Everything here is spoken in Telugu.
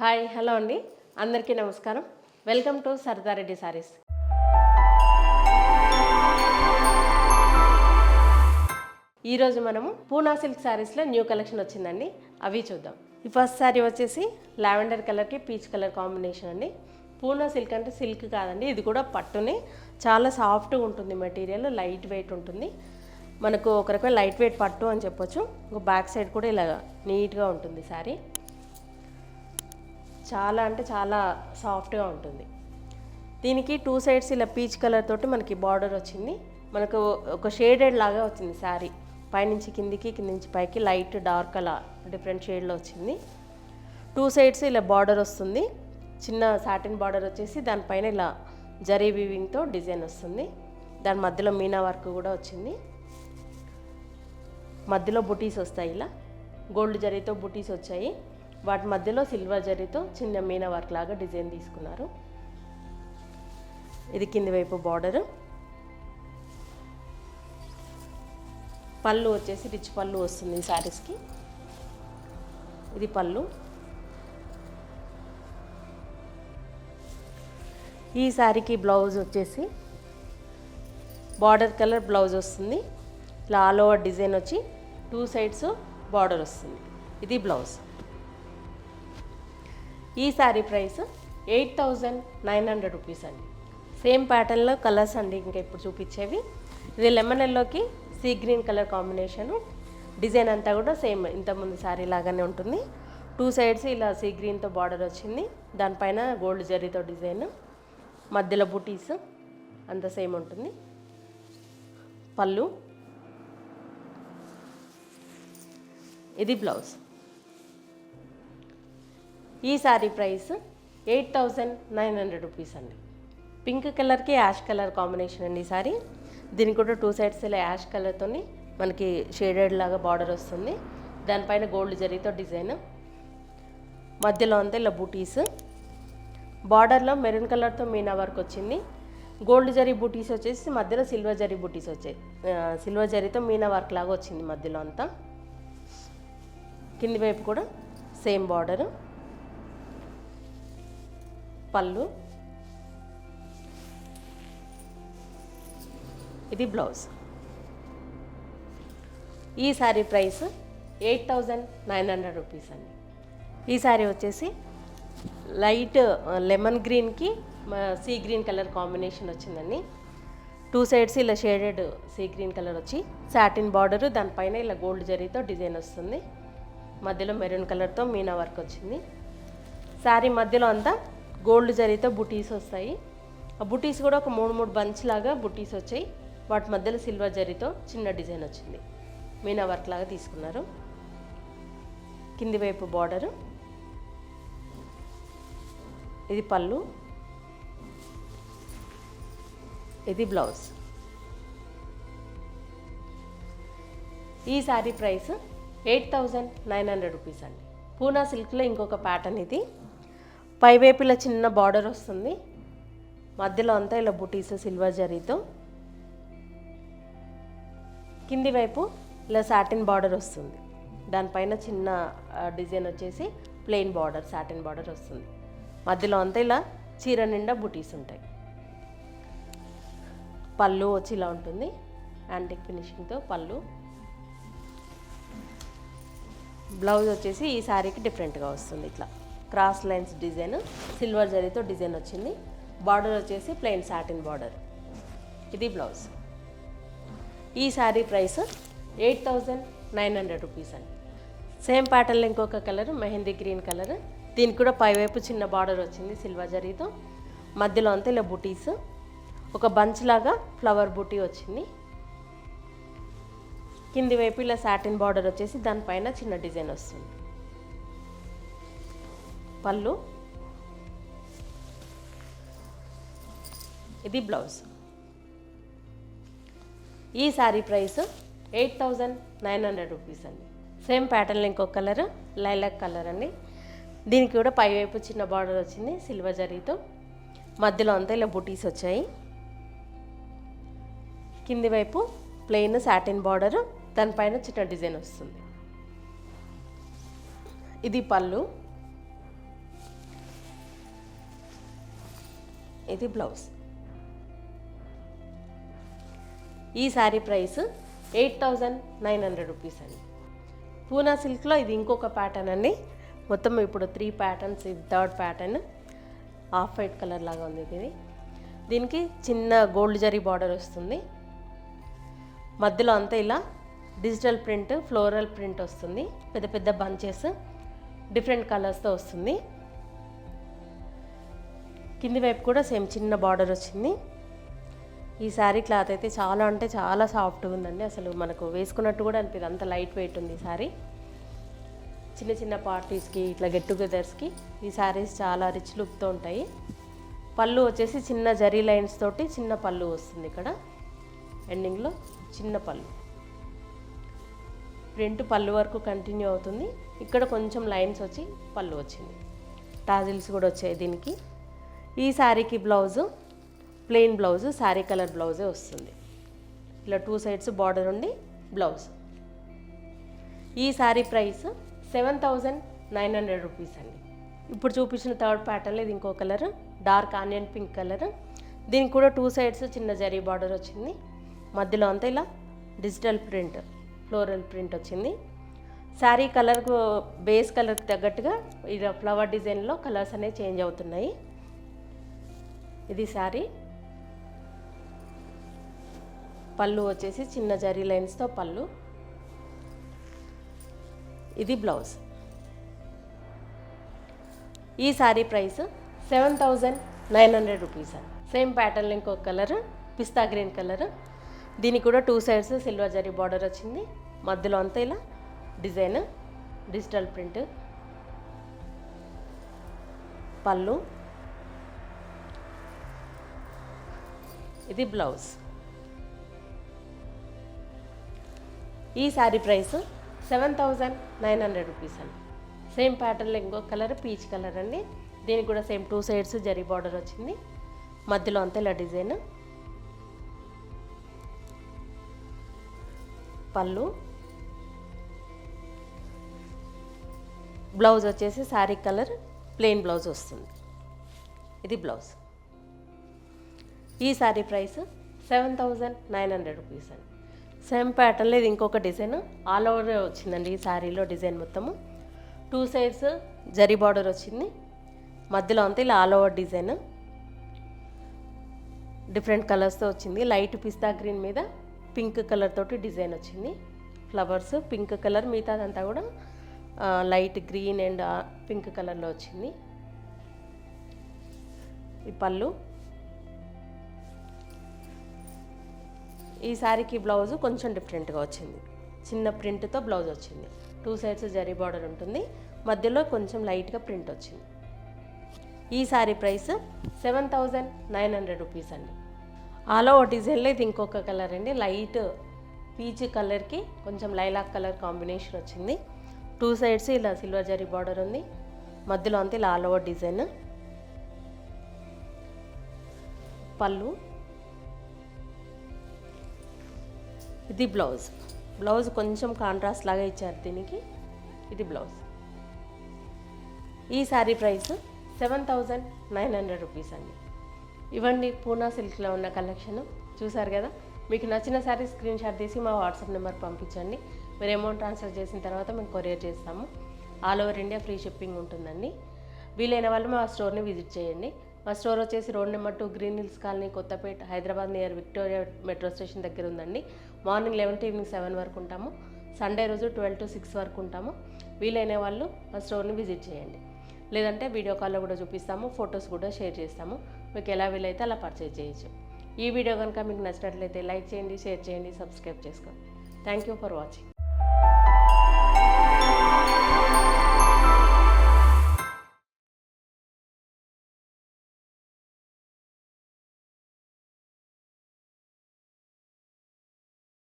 హాయ్ హలో అండి. అందరికీ నమస్కారం. Welcome to సరదారెడ్డి sarees. ఈరోజు మనము పూనా సిల్క్ శారీస్లో న్యూ కలెక్షన్ వచ్చిందండి. అవి చూద్దాం. ఈ ఫస్ట్ శారీ వచ్చేసి లావెండర్ కలర్కి పీచ్ కలర్ కాంబినేషన్ అండి. పూనా సిల్క్ అంటే సిల్క్ కాదండి ఇది కూడా పట్టుని. చాలా సాఫ్ట్గా ఉంటుంది మెటీరియల్ లైట్ వెయిట్ ఉంటుంది. మనకు ఒక రకమైన లైట్ వెయిట్ పట్టు అని చెప్పొచ్చు. ఇంకో బ్యాక్ సైడ్ కూడా ఇలా నీట్గా ఉంటుంది శారీ చాలా అంటే చాలా సాఫ్ట్గా ఉంటుంది. దీనికి టూ సైడ్స్ ఇలా పీచ్ కలర్ తోటి మనకి బార్డర్ వచ్చింది. మనకు ఒక షేడెడ్ లాగా వచ్చింది శారీ. పైనుంచి కిందికి కింద నుంచి పైకి లైట్ డార్క్ అలా డిఫరెంట్ షేడ్లో వచ్చింది. టూ సైడ్స్ ఇలా బార్డర్ వస్తుంది. చిన్న సాటిన్ బార్డర్ వచ్చేసి దానిపైన ఇలా జరీ వీవింగ్తో డిజైన్ వస్తుంది. దాని మధ్యలో మీనా వర్క్ కూడా వచ్చింది. మధ్యలో బుటీస్ వస్తాయి ఇలా. గోల్డ్ జరీతో బుటీస్ వచ్చాయి. వాటి మధ్యలో సిల్వర్ జరీతో చిన్న మీన వర్క్ లాగా డిజైన్ తీసుకున్నారు. ఇది కింది వైపు బార్డర్ పళ్ళు వచ్చేసి రిచ్ పళ్ళు వస్తుంది ఈ శారీస్కి ఇది పళ్ళు. ఈ శారీకి బ్లౌజ్ వచ్చేసి బార్డర్ కలర్ బ్లౌజ్ వస్తుంది. ఇలా ఆల్ ఓవర్ డిజైన్ వచ్చి టూ సైడ్స్ బార్డర్ వస్తుంది. ఇది బ్లౌజ్ ఈ sari price eight thousand nine hundred rupees అండి. సేమ్ ప్యాటర్న్లో కలర్స్ అండి ఇంకా ఇప్పుడు చూపించేవి. ఇది లెమన్ ఎల్లోకి sea green colour combination. Design అంతా కూడా సేమ్ ఇంతకుముందు శారీ లాగానే ఉంటుంది. టూ సైడ్స్ ఇలా సీ గ్రీన్తో బార్డర్ వచ్చింది. దానిపైన గోల్డ్ జరీతో డిజైన్. మధ్యలో బుటీస్ అంత సేమ్ ఉంటుంది. పళ్ళు. ఇది బ్లౌజ్. ఈ sari price eight thousand nine hundred rupees అండి. పింక్ కలర్కి యాష్ కలర్ కాంబినేషన్ అండి ఈ సారీ. దీనికి కూడా టూ సైడ్స్ ఇలా యాష్ కలర్తో మనకి షేడెడ్ లాగా బార్డర్ వస్తుంది. దానిపైన గోల్డ్ జరీతో డిజైన్. మధ్యలో అంతా ఇలా బూటీస్. బార్డర్లో మెరూన్ కలర్తో మీనా వర్క్ వచ్చింది. గోల్డ్ జరీ బూటీస్ వచ్చేసి మధ్యలో సిల్వర్ జరీ బూటీస్ వచ్చాయి. సిల్వర్ జరీతో మీనా వర్క్ లాగా వచ్చింది మధ్యలో అంతా. కింది వైపు కూడా సేమ్ బార్డరు. పళ్ళు. ఇది బ్లౌజ్. ఈ sari price eight thousand nine hundred rupees అండి. ఈ శారీ వచ్చేసి లైట్ లెమన్ గ్రీన్కి సీ గ్రీన్ కలర్ కాంబినేషన్ వచ్చిందండి. టూ సైడ్స్ ఇలా షేడెడ్ సీ గ్రీన్ కలర్ వచ్చి సాటిన్ బార్డర్ దానిపైన ఇలా గోల్డ్ జరీతో డిజైన్ వస్తుంది. మధ్యలో మెరూన్ కలర్తో మీనా వర్క్ వచ్చింది. శారీ మధ్యలో అంతా గోల్డ్ జరీతో బుటీస్ వస్తాయి. ఆ బుటీస్ కూడా ఒక మూడు మూడు బంచ్ లాగా బుటీస్ వచ్చాయి. వాటి మధ్యలో సిల్వర్ జరీతో చిన్న డిజైన్ వచ్చింది. మీనా వర్క్ లాగా తీసుకున్నారు. కింది వైపు బార్డరు ఇది పళ్ళు. ఇది బ్లౌజ్ ఈ sari price eight thousand nine hundred rupees అండి. పూనా సిల్క్లో ఇంకొక ప్యాటర్న్ ఇది. పైవైపు ఇలా చిన్న బార్డర్ వస్తుంది. మధ్యలో అంతా ఇలా బుటీస్ సిల్వర్ జరీతో. కింది వైపు ఇలా సాటిన్ బార్డర్ వస్తుంది. దానిపైన చిన్న డిజైన్ వచ్చేసి ప్లెయిన్ బార్డర్ సాటిన్ బార్డర్ వస్తుంది. మధ్యలో అంతా ఇలా చీర నిండా బుటీస్ ఉంటాయి. పళ్ళు వచ్చి ఇలా ఉంటుంది. యాంటిక్ ఫినిషింగ్తో పళ్ళు. బ్లౌజ్ వచ్చేసి ఈ శారీకి డిఫరెంట్గా వస్తుంది ఇట్లా. క్రాస్ లైన్స్ డిజైన్ సిల్వర్ జరీతో డిజైన్ వచ్చింది. బార్డర్ వచ్చేసి ప్లెయిన్ సాటిన్ బార్డర్ ఇది బ్లౌజ్. ఈ sari price eight thousand nine hundred rupees అండి. సేమ్ ప్యాటర్న్లో ఇంకొక కలర్ మెహందీ గ్రీన్ కలర్. దీనికి కూడా పైవైపు చిన్న బార్డర్ వచ్చింది సిల్వర్ జరీతో. మధ్యలో అంతా ఇలా బుటీస్. ఒక బంచ్ లాగా ఫ్లవర్ బుటీ వచ్చింది. కింది వైపు ఇలా సాటిన్ బార్డర్ వచ్చేసి దానిపైన చిన్న డిజైన్ వస్తుంది. పళ్ళు. ఇది బ్లౌజ్. ఈ sari price eight thousand nine hundred rupees అండి. సేమ్ ప్యాటర్న్ ఇంకో కలర్ లైలాక్ కలర్ అండి. దీనికి కూడా పైవైపు చిన్న బార్డర్ వచ్చింది సిల్వర్ జరీతో. మధ్యలో అంతా ఇలా బుటీస్ వచ్చాయి. కింది వైపు ప్లెయిన్ సాటిన్ బార్డర్ దానిపైన చిన్న డిజైన్ వస్తుంది. ఇది పళ్ళు. ఇది బ్లౌజ్. ఈ sari price eight thousand nine hundred rupees అండి. పూనా సిల్క్లో ఇది ఇంకొక ప్యాటర్న్ అండి. మొత్తం ఇప్పుడు త్రీ ప్యాటర్న్స్ ఇది third pattern off white colour లాగా ఉంది ఇది. దీనికి చిన్న గోల్డ్ జరీ బార్డర్ వస్తుంది. మధ్యలో అంతా ఇలా డిజిటల్ ప్రింట్ ఫ్లోరల్ ప్రింట్ వస్తుంది. పెద్ద పెద్ద బంచెస్ డిఫరెంట్ కలర్స్తో వస్తుంది. కింది వైపు కూడా సేమ్ చిన్న బార్డర్ వచ్చింది. ఈ శారీ క్లాత్ అయితే చాలా అంటే చాలా సాఫ్ట్గా ఉందండి. అసలు మనకు వేసుకున్నట్టు కూడా అనిపిదు అంత లైట్ వెయిట్ ఉంది ఈ శారీ. చిన్న చిన్న పార్టీస్కి ఇట్లా గెట్ టుగెదర్స్కి ఈ శారీస్ చాలా రిచ్ లుక్తో ఉంటాయి. పళ్ళు వచ్చేసి చిన్న జరీ లైన్స్ తోటి చిన్న పళ్ళు వస్తుంది ఇక్కడ. ఎండింగ్లో చిన్న పళ్ళు. ప్రింట్ పళ్ళు వరకు కంటిన్యూ అవుతుంది. ఇక్కడ కొంచెం లైన్స్ వచ్చి పళ్ళు వచ్చింది. టాజిల్స్ కూడా వచ్చాయి దీనికి. ఈ శారీకి blouse plain blouse sari colour బ్లౌజే వస్తుంది. ఇలా టూ సైడ్స్ బార్డర్ ఉండి బ్లౌజ్. ఈ sari price seven thousand nine hundred rupees అండి. ఇప్పుడు చూపించిన థర్డ్ ప్యాటర్న్లో ఇది ఇంకో colour dark onion pink colour. దీనికి కూడా టూ సైడ్స్ చిన్న జరీ బార్డర్ వచ్చింది. మధ్యలో అంతా ఇలా డిజిటల్ ప్రింట్ ఫ్లోరల్ ప్రింట్ వచ్చింది. శారీ కలర్ బేస్ కలర్కి తగ్గట్టుగా ఇలా ఫ్లవర్ డిజైన్లో కలర్స్ అనేవి చేంజ్ అవుతున్నాయి. ఇది శారీ. పళ్ళు వచ్చేసి చిన్న జరీ లైన్స్తో పళ్ళు. ఇది బ్లౌజ్. ఈ sari price seven thousand nine hundred rupees same pattern ఇంకొక కలర్ పిస్తా గ్రీన్ కలర్. దీనికి కూడా two sides silver zari border వచ్చింది. మధ్యలో అంతా ఇలా డిజైన్ డిజిటల్ ప్రింట్. పళ్ళు. ఇది బ్లౌజ్. ఈ sari price seven thousand nine hundred rupees అండి. సేమ్ ప్యాటర్న్లో ఇంకో కలర్ పీచ్ కలర్ అండి. దీనికి కూడా same two sides zari border వచ్చింది. మధ్యలో అంతా ఇలా డిజైన్. పళ్ళు. బ్లౌజ్ వచ్చేసి శారీ కలర్ ప్లెయిన్ బ్లౌజ్ వస్తుంది. ఇది బ్లౌజ్. ఈ sari price seven thousand nine hundred rupees అండి. సేమ్ ప్యాటర్న్ లేదు ఇంకొక డిజైన్. ఆల్ ఓవర్ వచ్చిందండి ఈ శారీలో డిజైన్ మొత్తము. టూ సైడ్స్ జరీ బార్డర్ వచ్చింది. మధ్యలో అంతా ఇలా ఆల్ ఓవర్ డిజైన్. డిఫరెంట్ కలర్స్తో వచ్చింది. లైట్ పిస్తా గ్రీన్ మీద పింక్ కలర్ తోటి డిజైన్ వచ్చింది. ఫ్లవర్స్ పింక్ కలర్ మిగతాదంతా కూడా లైట్ గ్రీన్ అండ్ పింక్ కలర్లో వచ్చింది. ఈ పళ్ళు ఈ శారీకి బ్లౌజ్ కొంచెం డిఫరెంట్గా వచ్చింది. చిన్న ప్రింట్తో బ్లౌజ్ వచ్చింది. టూ సైడ్స్ జరీ బార్డర్ ఉంటుంది. మధ్యలో కొంచెం లైట్గా ప్రింట్ వచ్చింది. ఈ sari price seven thousand nine hundred rupees అండి. ఆలో డిజైన్లో ఇది ఇంకొక కలర్ అండి. లైట్ పీచ్ కలర్కి కొంచెం లైలాక్ కలర్ కాంబినేషన్ వచ్చింది. టూ సైడ్స్ ఇలా సిల్వర్ జరీ బార్డర్ ఉంది. మధ్యలో అంతా ఇలా ఆల్ ఓవర్ డిజైన్. పళ్ళు. ఇది బ్లౌజ్. బ్లౌజ్ కొంచెం కాంట్రాస్ట్ లాగా ఇచ్చారు దీనికి. ఇది బ్లౌజ్. ఈ sari price seven thousand nine hundred rupees అండి. ఇవ్వండి పూనా సిల్క్లో ఉన్న కలెక్షన్. చూసారు కదా? మీకు నచ్చిన శారీ స్క్రీన్ షాట్ తీసి మా వాట్సాప్ నెంబర్ పంపించండి. మీరు అమౌంట్ ట్రాన్స్ఫర్ చేసిన తర్వాత మేము కొరియర్ చేస్తాము. All over India free shipping ఉంటుందండి. వీలైన వాళ్ళు మా స్టోర్ని విజిట్ చేయండి. మా స్టోర్ వచ్చేసి road number two green hills colony Kothapet Hyderabad near Victoria metro station దగ్గర ఉందండి. Morning eleven to evening seven వరకు ఉంటాము. సండే రోజు ట్వెల్వ్ టు సిక్స్ వరకు ఉంటాము. వీలైన వాళ్ళు మా స్టోర్ని విజిట్ చేయండి. లేదంటే వీడియో కాల్లో కూడా చూపిస్తాము ఫొటోస్ కూడా షేర్ చేస్తాము. మీకు ఎలా వీలైతే అలా పర్చేజ్ చేయొచ్చు. ఈ వీడియో కనుక మీకు నచ్చినట్లయితే లైక్ చేయండి షేర్ చేయండి సబ్స్క్రైబ్ చేసుకోండి. Thank you for watching